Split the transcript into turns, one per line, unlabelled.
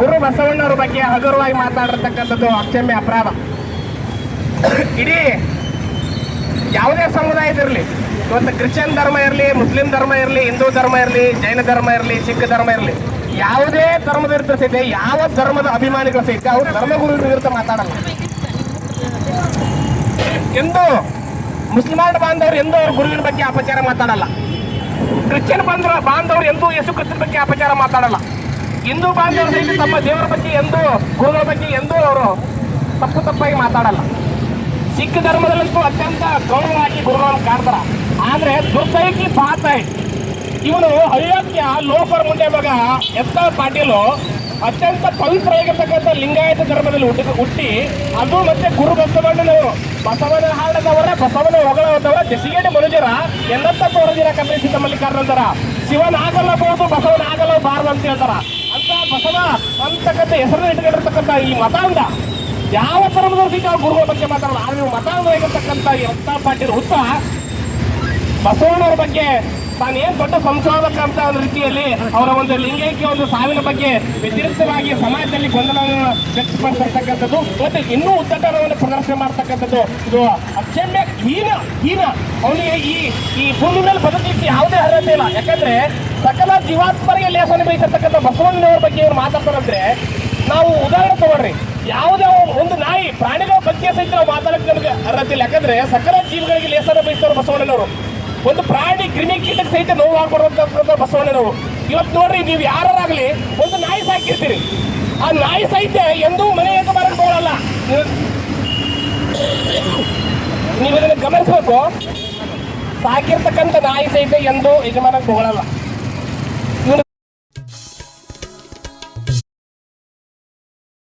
ಗುರು ಬಸವಣ್ಣವ್ರ ಬಗ್ಗೆ ಹಗುರವಾಗಿ ಮಾತಾಡಿರ್ತಕ್ಕಂಥದ್ದು ಅಕ್ಷಮ್ಯ ಅಪರಾಧ. ಇಡೀ ಯಾವುದೇ ಸಮುದಾಯದಿರಲಿ ಇವತ್ತು ಕ್ರಿಶ್ಚಿಯನ್ ಧರ್ಮ ಇರಲಿ, ಮುಸ್ಲಿಂ ಧರ್ಮ ಇರಲಿ, ಹಿಂದೂ ಧರ್ಮ ಇರಲಿ, ಜೈನ ಧರ್ಮ ಇರಲಿ, ಸಿಖ್ ಧರ್ಮ ಇರಲಿ, ಯಾವುದೇ ಧರ್ಮದ ವಿರುದ್ಧ ಸಹಿತ ಯಾವ ಧರ್ಮದ ಅಭಿಮಾನಿಗಳು ಸಹಿತ ಅವರು ಧರ್ಮಗುರು ವಿರುದ್ಧ ಮಾತಾಡಲ್ಲ. ಎಂದು ಮುಸ್ಲಿಮಾನ್ ಬಾಂಧವರು ಎಂದೂ ಅವ್ರ ಗುರುವಿನ ಬಗ್ಗೆ ಅಪಚಾರ ಮಾತಾಡಲ್ಲ. ಕ್ರಿಶ್ಚಿಯನ್ ಬಾಂಧವ ಬಾಂಧವರು ಎಂದೂ ಕ್ರಿಸ್ತನ ಬಗ್ಗೆ ಅಪಚಾರ ಮಾತಾಡಲ್ಲ. ಹಿಂದೂ ಬಾಂಧವರ ಸಹಿತ ತಮ್ಮ ದೇವರ ಬಗ್ಗೆ ಎಂದೂ ಗುರುಗಳ ಬಗ್ಗೆ ಎಂದೂ ಅವರು ತಪ್ಪು ತಪ್ಪಾಗಿ ಮಾತಾಡಲ್ಲ. ಸಿಖ್ ಧರ್ಮದಲ್ಲಂತೂ ಅತ್ಯಂತ ಗೌರವವಾಗಿ ಗುರುಗಳನ್ನು ಕಾಣ್ತಾರ. ಆದ್ರೆ ದುರ್ದೈಕಿ ಪಾತಾಯ್, ಇವನು ಅಯೋಧ್ಯ ಲೋಫರ್ ಮುಂಡೆ ಮಗ ಎಸ್ ಆರ್ ಪಾಟೀಲು ಅತ್ಯಂತ ಪವಿತ್ರವಾಗಿರ್ತಕ್ಕಂಥ ಲಿಂಗಾಯತ ಧರ್ಮದಲ್ಲಿ ಹುಟ್ಟಿ ಹುಟ್ಟಿ ಅದು ಮತ್ತೆ ಗುರು ಬಸವಣ್ಣನವರು. ಬಸವನ ಹಾಡದವರ, ಬಸವನ ಹೊಗಳವರ ಜಸಿಗೇಡಿ ಮನುಜರ ಮಲ್ಲಿಕಾರ್ಜುನ ಅಂತಾರ ಶಿವನ ಆಗಲ್ಲ ಬಹುದು ಬಸವನ ಆಗಲ್ಲ ಬಾರದು ಅಂತ ಹೇಳ್ತಾರ. ಬಸವ ಅಂತಕ್ಕಂಥ ಹೆಸರನ್ನು ಇಟ್ಕೊಂಡಿರ್ತಕ್ಕಂಥ ಈ ಮತಾಂಧ ಯಾವ ಧರ್ಮದವ್ರು ಸಹಿತ ಗುರುಗಳ ಬಗ್ಗೆ ಮಾತಾಡಲ್ಲ ಆದ್ರೆ ಮತಾಂಧ ಆಗಿರ್ತಕ್ಕಂಥ ಈ ರಕ್ತ ಪಾಟೀಲ್ ಹುತ್ತ ಬಸವಣ್ಣವ್ರ ಬಗ್ಗೆ ತಾನು ಏನ್ ದೊಡ್ಡ ಸಂಶೋಧಕ ಅಂತ ಒಂದು ರೀತಿಯಲ್ಲಿ ಅವರ ಒಂದು ಲಿಂಗೈಕ್ಯ ಒಂದು ಸಾವಿನ ಬಗ್ಗೆ ವ್ಯತಿರಿಕ್ತವಾಗಿ ಸಮಾಜದಲ್ಲಿ ಗೊಂದಲವನ್ನು ವ್ಯಕ್ತಪಡಿಸಿರ್ತಕ್ಕಂಥದ್ದು ಮತ್ತೆ ಇನ್ನೂ ಉದ್ದಟನವನ್ನು ಪ್ರದರ್ಶನ ಮಾಡ್ತಕ್ಕಂಥದ್ದು, ಇದು ಅಕ್ಷಮ್ಯ ಹೀನ ಹೀನ. ಅವನಿಗೆ ಈ ಈ ಭೂಮಿ ಮೇಲೆ ಬದುಕಲಿಕ್ಕೆ ಯಾವುದೇ ಅರ್ಹತೆ ಇಲ್ಲ. ಯಾಕಂದ್ರೆ ಸಕಲ ಜೀವಾತ್ಮರಿಗೆ ಲೇಸನ ಬಯಸಿರ್ತಕ್ಕಂಥ ಬಸವಣ್ಣನವರ ಬಗ್ಗೆ ಇವ್ರು ಮಾತಾಡ್ತಾರಂದ್ರೆ ನಾವು ಉದಾಹರಣೆ ತಗೊಳ್ರಿ. ಯಾವುದೇ ಒಂದು ನಾಯಿ ಪ್ರಾಣಿಗಳ ಬಗ್ಗೆ ಸಹಿತ ನಾವು ಮಾತಾಡಕ್ಕೆ ನಮಗೆ ಅರ್ಹತೆ ಇಲ್ಲ. ಯಾಕಂದ್ರೆ ಸಕಲ ಜೀವಿಗಳಿಗೆ ಲೇಸನ ಬಯಸ್ತಾರೆ ಬಸವಣ್ಣನವರು. ಒಂದು ಪ್ರಾಣಿ ಕ್ರಿಮಿ ಕೀಟಕ್ಕೆ ಸಹಿತ ನೋವು ಆಗ್ಬಾರ್ದಂತ ಬಸವಣ್ಣನವರು ಇವತ್ತು ನೋಡ್ರಿ, ನೀವು ಯಾರಾಗಲಿ ಒಂದು ನಾಯಿ ಸಾಕಿರ್ತೀರಿ. ಆ ನಾಯಿ ಸಹಿತ ಎಂದೂ ಮನೆ ಯಜಮಾನಕ್ಕೆ ಬರೋಲ್ಲ ನೀವು ಇದನ್ನು ಗಮನಿಸಬೇಕು. ಸಾಕಿರ್ತಕ್ಕಂಥ ನಾಯಿ ಸಹಿತ ಎಂದೂ ಯಜಮಾನಕ್ಕೆ ಹೋಗಲ್ಲ